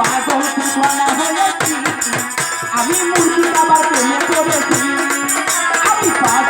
পাগল সোনা হয়েছি আমি মুর্শিদাবাদ প্রেমে করেছি আমি পাগল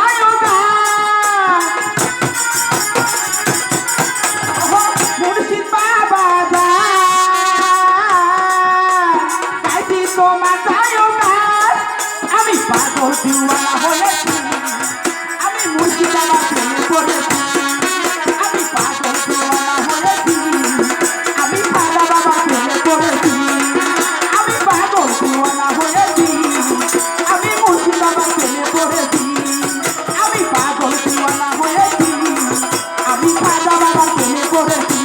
দিওয়ানা হলে আমি মুর্শিদাবাদ প্রেমে পড়েছি আমি পাগল দিওয়ানা হলেছি আমি পাগা বাবা প্রেমে পড়েছি আমি পাগল দিওয়ানা হলেছি আমি মুর্শিদাবাদ প্রেমে পড়েছি আমি পাগল দিওয়ানা হলেছি আমি পাগা বাবা প্রেমে পড়েছি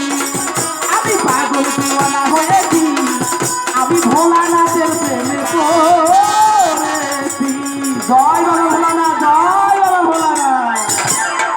আমি পাগল দিওয়ানা হলে